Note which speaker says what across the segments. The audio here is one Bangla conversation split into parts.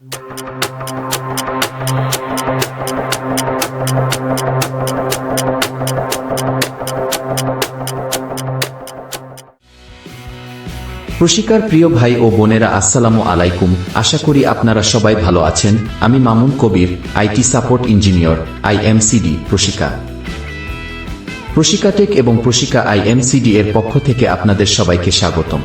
Speaker 1: প্রশিকার প্রিয় ভাই ও বোনেরা, আসসালামু আলাইকুম। আশা করি আপনারা সবাই ভালো আছেন। আমি Mamun Kabir IT support engineer IMCD Proshika. Proshikatech এবং প্রশিকা আইএমসিডি এর পক্ষ থেকে আপনাদের সবাইকে স্বাগতম।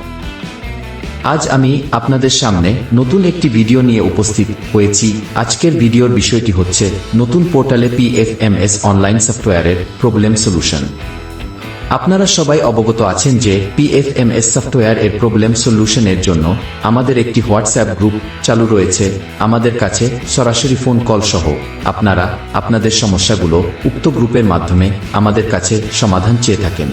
Speaker 1: আজ আমি আপনাদের সামনে নতুন একটি ভিডিও নিয়ে উপস্থিত হয়েছি। আজকের ভিডিওর বিষয়টি হচ্ছে নতুন পোর্টালে পিএফএমএস অনলাইন সফটওয়্যারের প্রবলেম সলিউশন আপনারা সবাই অবগত আছেন যে পিএফএমএস সফটওয়্যার এর প্রবলেম সলিউশনের জন্য আমাদের একটি হোয়াটসঅ্যাপ গ্রুপ চালু রয়েছে। আমাদের কাছে সরাসরি ফোন কল সহ আপনারা আপনাদের সমস্যাগুলো উক্ত গ্রুপের মাধ্যমে আমাদের কাছে সমাধান চেয়ে থাকেন।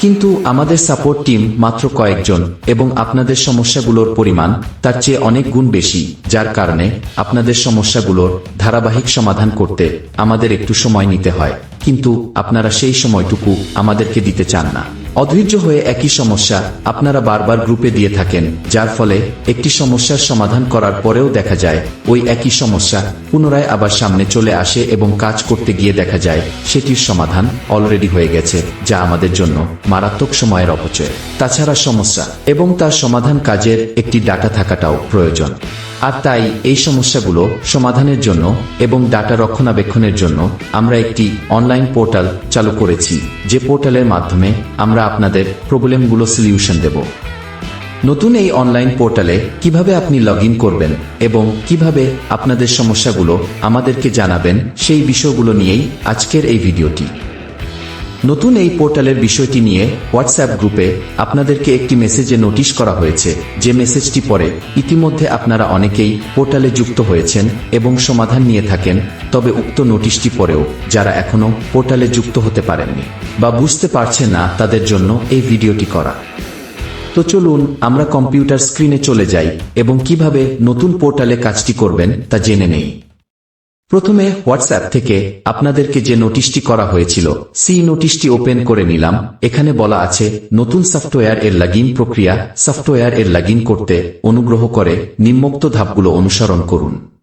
Speaker 1: কিন্তু আমাদের সাপোর্ট টিম মাত্র কয়েকজন এবং আপনাদের সমস্যাগুলোর পরিমাণ তার চেয়ে অনেক গুণ বেশি, যার কারণে আপনাদের সমস্যাগুলোর ধারাবাহিক সমাধান করতে আমাদের একটু সময় নিতে হয়। কিন্তু আপনারা সেই সময়টুকু আমাদেরকে দিতে চান না। অধৈর্য হয়ে একই সমস্যা আপনারা বারবার গ্রুপে দিয়ে থাকেন, যার ফলে একটি সমস্যার সমাধান করার পরেও দেখা যায়, ওই একই সমস্যা পুনরায় আবার সামনে চলে আসে এবং কাজ করতে গিয়ে দেখা যায়, সেটির সমাধান অলরেডি হয়ে গেছে, যা আমাদের জন্য মারাত্মক সময়ের অপচয়। তাছাড়া সমস্যা এবং তার সমাধান কাজের একটি ডাটা থাকাটাও প্রয়োজন। আর তাই এই সমস্যাগুলো সমাধানের জন্য এবং ডাটা রক্ষণাবেক্ষণের জন্য আমরা একটি অনলাইন পোর্টাল চালু করেছি, যে পোর্টালের মাধ্যমে আমরা আপনাদের প্রবলেমগুলো সলিউশন দেব। নতুন এই অনলাইন পোর্টালে কীভাবে আপনি লগ করবেন এবং কীভাবে আপনাদের সমস্যাগুলো আমাদেরকে জানাবেন সেই বিষয়গুলো নিয়েই আজকের এই ভিডিওটি। নতুন এই পোর্টালের বিষয়টি নিয়ে হোয়াটসঅ্যাপ গ্রুপে আপনাদেরকে একটি মেসেজে নোটিশ করা হয়েছে। যে মেসেজটি পরে ইতিমধ্যে আপনারা অনেকেই পোর্টালে যুক্ত হয়েছেন এবং সমাধান নিয়ে থাকেন, তবে উক্ত নোটিশটি পরেও যারা এখনও পোর্টালে যুক্ত হতে পারেননি বা বুঝতে পারছে না তাদের জন্য এই ভিডিওটি করা। তো চলুন, আমরা কম্পিউটার স্ক্রিনে চলে যাই এবং কীভাবে নতুন পোর্টালে কাজটি করবেন তা জেনে নেই। প্রথমে হোয়াটসঅ্যাপ থেকে আপনাদেরকে যে নোটিশটি করা হয়েছিল সি নোটিশটি ওপেন করে নিলাম। এখানে বলা আছে, নতুন সফটওয়্যার এর লাগিন প্রক্রিয়া, সফটওয়্যার এর লাগিন করতে অনুগ্রহ করে নিম্মক্ত ধাপগুলো অনুসরণ করুন।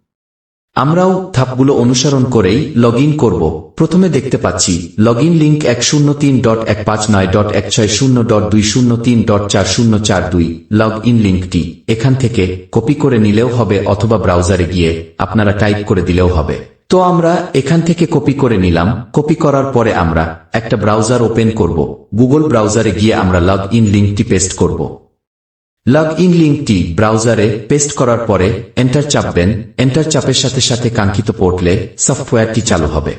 Speaker 1: আমরাও ধাপগুলো অনুসরণ করেই লগ ইন করব। প্রথমে দেখতে পাচ্ছি লগ ইন লিঙ্ক এক শূন্য তিন ডট এক পাঁচ নয় ডট এক ছয় শূন্য ডট দুই শূন্য তিন ডট চার শূন্য চার দুই লগ ইন লিঙ্কটি এখান থেকে কপি করে নিলেও হবে অথবা ব্রাউজারে গিয়ে আপনারা টাইপ করে দিলেও হবে। তো আমরা এখান থেকে কপি করে নিলাম। কপি করার পরে আমরা একটা ব্রাউজার ওপেন করব। গুগল ব্রাউজারে গিয়ে আমরা লগ ইন লিঙ্কটি পেস্ট করব। লগ ইন লিঙ্কটি ব্রাউজারে পেস্ট করার পরে এন্টার চাপবেন। এন্টার চাপের সাথে সাথে কাঙ্ক্ষিত পোর্টলে সফটওয়্যারটি চালু হবে।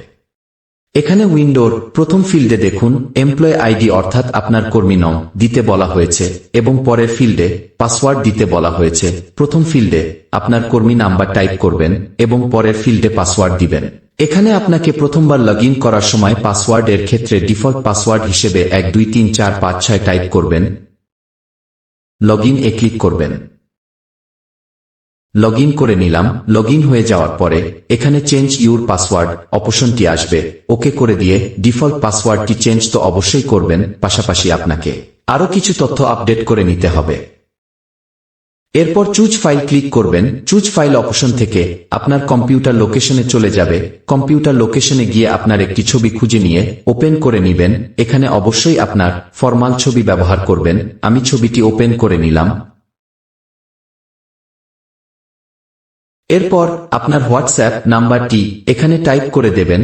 Speaker 1: এখানে উইন্ডোর প্রথম ফিল্ডে দেখুন এমপ্লয় আইডি অর্থাৎ আপনার কর্মী নং দিতে বলা হয়েছে এবং পরের ফিল্ডে পাসওয়ার্ড দিতে বলা হয়েছে। প্রথম ফিল্ডে আপনার কর্মী নাম্বার টাইপ করবেন এবং পরের ফিল্ডে পাসওয়ার্ড দিবেন। এখানে আপনাকে প্রথমবার লগ করার সময় পাসওয়ার্ডের ক্ষেত্রে ডিফল্ট পাসওয়ার্ড হিসেবে এক, দুই, তিন, চার, পাঁচ, ছয় টাইপ করবেন। লগ এ ক্লিক করবেন। লগ করে নিলাম। লগ হয়ে যাওয়ার পরে এখানে চেঞ্জ ইউর পাসওয়ার্ড অপশনটি আসবে। ওকে করে দিয়ে ডিফল্ট পাসওয়ার্ডটি চেঞ্জ তো অবশ্যই করবেন, পাশাপাশি আপনাকে। আরও কিছু তথ্য আপডেট করে নিতে হবে। এরপর চুজ ফাইল ক্লিক করবেন। চুজ ফাইল অপশন থেকে আপনার কম্পিউটার লোকেশনে চলে যাবে। কম্পিউটার লোকেশনে গিয়ে আপনার একটি ছবি খুঁজে নিয়ে ওপেন করে নিবেন। এখানে অবশ্যই আপনার ফরমাল ছবি ব্যবহার করবেন। আমি ছবিটি ওপেন করে নিলাম। এরপর আপনার হোয়াটসঅ্যাপ নাম্বারটি এখানে টাইপ করে দেবেন।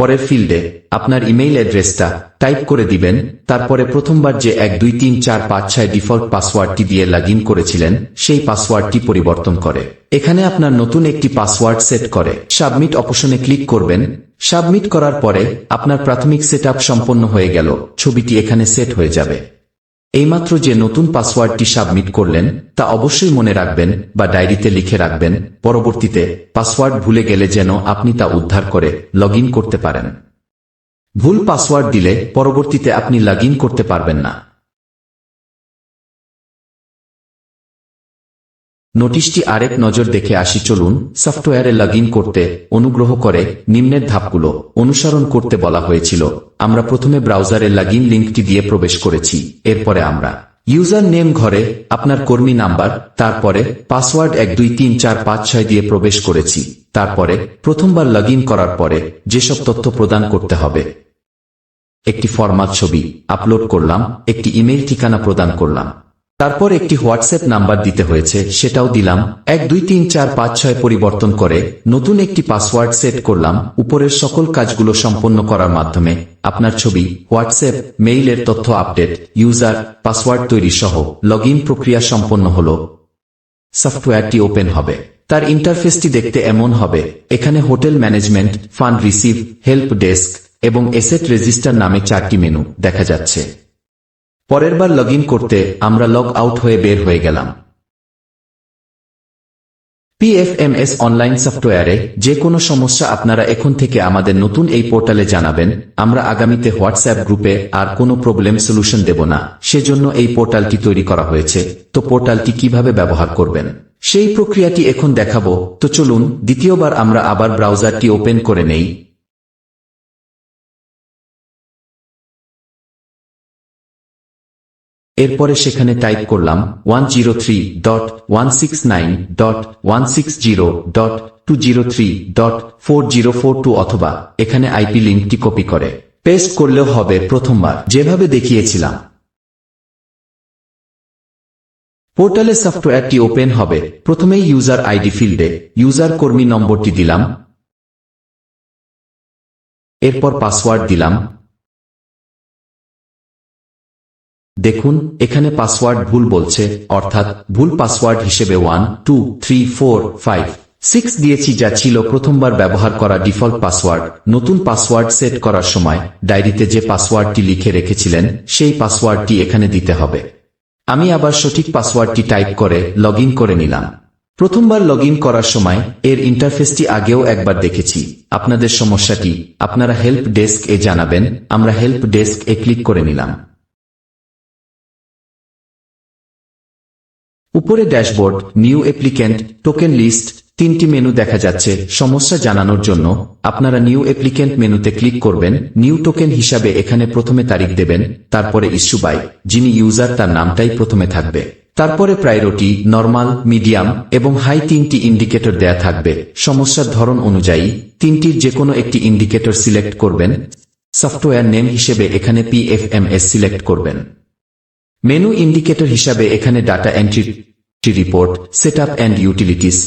Speaker 1: পরের ফিল্ডে আপনার ইমেইল অ্যাড্রেসটা টাইপ করে দিবেন, তারপরে প্রথমবার যে এক দুই তিন চার পাঁচ ছয় ডিফল্ট পাসওয়ার্ডটি দিয়ে লগ করেছিলেন, সেই পাসওয়ার্ডটি পরিবর্তন করে। এখানে আপনার নতুন একটি পাসওয়ার্ড সেট করে। সাবমিট অপশনে ক্লিক করবেন। সাবমিট করার পরে আপনার প্রাথমিক সেট সম্পন্ন হয়ে গেল। ছবিটি এখানে সেট হয়ে যাবে। এইমাত্র যে নতুন পাসওয়ার্ডটি সাবমিট করলেন, তা অবশ্যই মনে রাখবেন বা ডায়েরিতে লিখে রাখবেন, পরবর্তীতে পাসওয়ার্ড ভুলে গেলে যেন আপনি তা উদ্ধার করে লগ করতে পারেন। ভুল পাসওয়ার্ড দিলে পরবর্তীতে আপনি লগ করতে পারবেন না। নোটিশটি আরেক নজর দেখে আসি, চলুন, সফটওয়্যারে লগ করতে অনুগ্রহ করে নিম্নের ধাপগুলো অনুসরণ করতে বলা হয়েছিল। আমরা প্রথমে ব্রাউজারে লগ ইন লিঙ্কটি দিয়ে প্রবেশ করেছি, এরপরে আমরা ইউজার নেম ঘরে আপনার কর্মী নাম্বার, তারপরে পাসওয়ার্ড এক দুই তিন চার পাঁচ ছয় দিয়ে প্রবেশ করেছি, তারপরে প্রথমবার লগ করার পরে যেসব তথ্য প্রদান করতে হবে। একটি ফরম্যাট ছবি আপলোড করলাম, একটি ইমেল ঠিকানা প্রদান করলাম। তারপর একটি হোয়াটসঅ্যাপ নাম্বার দিতে হয়েছে, সেটাও দিলাম। এক, দুই, তিন, চার, পাঁচ, ছয় পরিবর্তন করে নতুন একটি পাসওয়ার্ড সেট করলাম, উপরের সকল কাজগুলো সম্পন্ন করার মাধ্যমে। আপনার ছবি, হোয়াটসঅ্যাপ, মেইলের তথ্য আপডেট, ইউজার, পাসওয়ার্ড তৈরি সহ লগ প্রক্রিয়া সম্পন্ন হল। সফটওয়্যারটি ওপেন হবে। তার ইন্টারফেসটি দেখতে এমন হবে। এখানে hotel management, fund receive, help desk এবং এসেট রেজিস্টার নামে চারটি মেনু দেখা যাচ্ছে। পরের বার লগ করতে আমরা লগ আউট হয়ে বের হয়ে গেলাম। পিএফএমএস অনলাইন সফটওয়্যারে যে কোনো সমস্যা আপনারা এখন থেকে আমাদের নতুন এই পোর্টালে জানাবেন, আমরা আগামীতে হোয়াটসঅ্যাপ গ্রুপে আর কোনো প্রবলেম সলিউশন দেব না। সেজন্য এই পোর্টালটি তৈরি করা হয়েছে। তো পোর্টালটি কীভাবে ব্যবহার করবেন? সেই প্রক্রিয়াটি এখন দেখাবো। তো চলুন, দ্বিতীয়বার আমরা আবার ব্রাউজারটি ওপেন করে নেই। এরপরে সেখানে টাইপ করলাম one zero three dot one six nine dot one six zero dot two zero three dot four zero four two অথবা এখানে আইপি লিঙ্কটি কপি করে। পেস্ট করলেও হবে প্রথমবার। যেভাবে দেখিয়েছিলাম। পোর্টালে সফটওয়্যারটি ওপেন হবে। প্রথমেই ইউজার আইডি ফিল্ডে ইউজার কর্মী নম্বরটি দিলাম। এরপর পাসওয়ার্ড দিলাম। দেখুন, এখানে পাসওয়ার্ড ভুল বলছে, অর্থাৎ ভুল পাসওয়ার্ড হিসেবে one two three four five six দিয়েছি যা ছিল প্রথমবার ব্যবহার করা ডিফল্ট পাসওয়ার্ড নতুন পাসওয়ার্ড সেট করার সময় ডায়েরিতে যে পাসওয়ার্ডটি লিখে রেখেছিলেন, সেই পাসওয়ার্ডটি এখানে দিতে হবে। আমি আবার সঠিক পাসওয়ার্ডটি টাইপ করে লগ করে নিলাম। প্রথমবার লগ করার সময় এর ইন্টারফেসটি আগেও একবার দেখেছি। আপনাদের সমস্যাটি, আপনারা হেল্প ডেস্ক এ জানাবেন, আমরা হেল্প ডেস্ক এ ক্লিক করে নিলাম। উপরে dashboard, new applicant, token list, তিনটি মেনু দেখা যাচ্ছে। সমস্যা জানানোর জন্য আপনারা নিউ অ্যাপ্লিক্যান্ট মেনুতে ক্লিক করবেন। নিউ টোকেন হিসাবে এখানে প্রথমে তারিখ দেবেন, তারপরে ইস্যু বাই, যিনি ইউজার তার নামটাই প্রথমে থাকবে। তারপরে প্রায়োরিটি, নর্মাল, মিডিয়াম এবং হাই তিনটি ইন্ডিকেটর দেয়া থাকবে। সমস্যার ধরন অনুযায়ী, তিনটির যে কোনো একটি ইন্ডিকেটর সিলেক্ট করবেন। সফটওয়্যার নেম হিসেবে এখানে পিএফএমএস সিলেক্ট করবেন। মেনু ইন্ডিকেটর হিসাবে এখানে data entry report set up and utilities.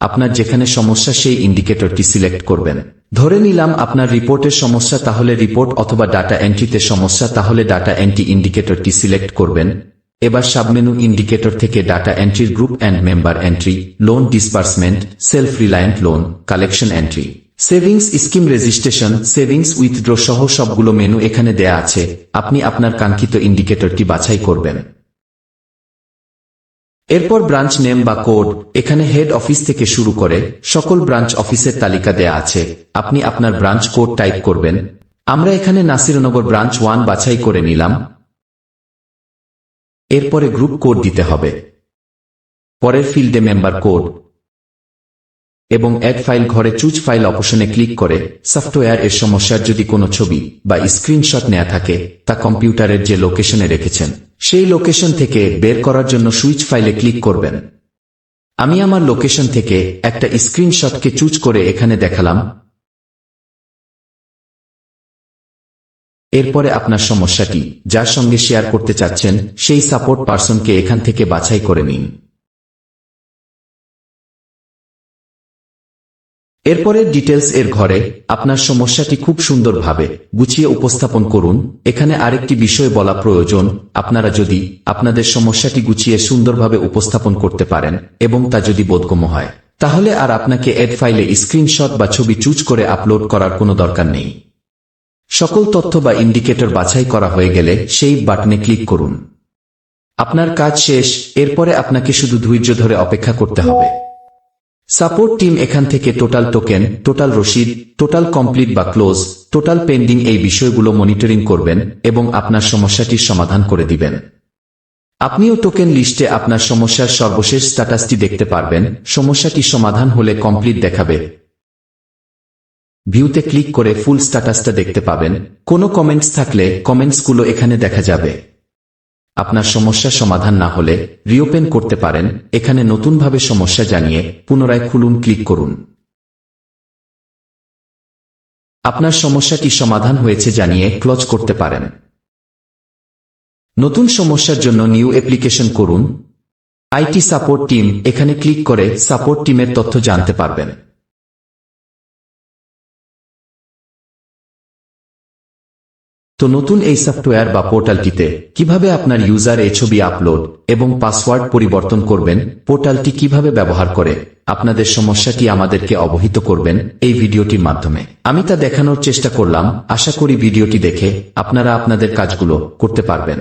Speaker 1: আপনার যেখানে সমস্যা সেই ইন্ডিকেটরটি সিলেক্ট করবেন। ধরে নিলাম আপনার রিপোর্টের সমস্যা, তাহলে রিপোর্ট অথবা ডাটা এন্ট্রিতে সমস্যা, তাহলে ডাটা এন্ট্রি ইন্ডিকেটরটি সিলেক্ট করবেন। এবার সাবমেনু ইন্ডিকেটর থেকে data এন্ট্রির group and member entry, loan disbursement self reliant loan, collection entry. Savings scheme registration savings withdraw সহ সবগুলো মেনু এখানে দেয়া আছে। আপনি আপনার কাঙ্ক্ষিত ইন্ডিকেটরটি বাছাই করবেন। এরপর ব্রাঞ্চ নেম বা কোড এখানে হেড অফিস থেকে শুরু করে সকল ব্রাঞ্চ অফিসের তালিকা দেয়া আছে। আপনি আপনার ব্রাঞ্চ কোড টাইপ করবেন। আমরা এখানে নাসিরনগর ব্রাঞ্চ ওয়ান বাছাই করে নিলাম। এরপরে গ্রুপ কোড দিতে হবে। পরের ফিল্ডে মেম্বার কোড এবং অ্যাড ফাইল ঘরে চুজ ফাইল অপশনে ক্লিক করে সফটওয়্যার এর সমস্যার যদি কোনো ছবি বা স্ক্রিনশট নেওয়া থাকে, তা কম্পিউটারের যে লোকেশনে রেখেছেন, সেই লোকেশন থেকে বের করার জন্য সুইচ ফাইলে ক্লিক করবেন। আমি আমার লোকেশন থেকে একটা স্ক্রিনশটকে চুজ করে এখানে দেখালাম। এরপরে আপনার সমস্যাটি, যার সঙ্গে শেয়ার করতে চাচ্ছেন, সেই সাপোর্ট পার্সনকে এখান থেকে বাছাই করে নিন। এরপরে ডিটেলস এর ঘরে আপনার সমস্যাটি খুব সুন্দরভাবে গুছিয়ে উপস্থাপন করুন। এখানে আরেকটি বিষয় বলা প্রয়োজন, আপনারা যদি আপনাদের সমস্যাটি গুছিয়ে সুন্দরভাবে উপস্থাপন করতে পারেন এবং তা যদি বোধগম্য হয়, তাহলে আর আপনাকে এড ফাইলে স্ক্রিনশট বা ছবি চুজ করে আপলোড করার কোনো দরকার নেই। সকল তথ্য বা ইন্ডিকেটর বাছাই করা হয়ে গেলে সেই বাটনে ক্লিক করুন। আপনার কাজ শেষ, এরপরে আপনাকে শুধু ধৈর্য ধরে অপেক্ষা করতে হবে। সাপোর্ট টিম এখান থেকে টোটাল টোকেন টোটাল রসিদ টোটাল কমপ্লিট বা ক্লোজ টোটাল পেন্ডিং এই বিষয়গুলো মনিটরিং করবেন এবং আপনার সমস্যাটির সমাধান করে দিবেন। আপনিও টোকেন লিস্টে আপনার সমস্যার সর্বশেষ স্ট্যাটাসটি দেখতে পারবেন, সমস্যাটি সমাধান হলে কমপ্লিট দেখাবে। ভিউতে ক্লিক করে ফুল স্ট্যাটাসটা দেখতে পাবেন। কোনো কমেন্টস থাকলে কমেন্টসগুলো এখানে দেখা যাবে। আপনার সমস্যা সমাধান না হলে রিওপেন করতে পারেন, এখানে নতুনভাবে সমস্যা জানিয়ে পুনরায় খুলুন, ক্লিক করুন। আপনার সমস্যাটি সমাধান হয়েছে জানিয়ে ক্লোজ করতে পারেন। নতুন সমস্যার জন্য নিউ অ্যাপ্লিকেশন করুন। আইটি সাপোর্ট টিম, এখানে ক্লিক করে সাপোর্ট টিমের তথ্য জানতে পারবেন। তো নতুন এই সফটওয়্যার বা পোর্টালটিতে কীভাবে আপনার ইউজার এ ছবি আপলোড এবং পাসওয়ার্ড পরিবর্তন করবেন, পোর্টালটি কীভাবে ব্যবহার করে আপনাদের সমস্যাটি আমাদেরকে অবহিত করবেন এই ভিডিওটির মাধ্যমে। আমি তা দেখানোর চেষ্টা করলাম, আশা করি ভিডিওটি দেখে আপনারা আপনাদের কাজগুলো করতে পারবেন।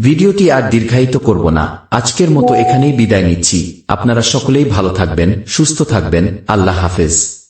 Speaker 1: ভিডিওটি আর দীর্ঘায়িত করব না। আজকের মতো এখানেই বিদায় নিচ্ছি। আপনারা সকলেই ভালো থাকবেন, সুস্থ থাকবেন। আল্লাহ হাফেজ।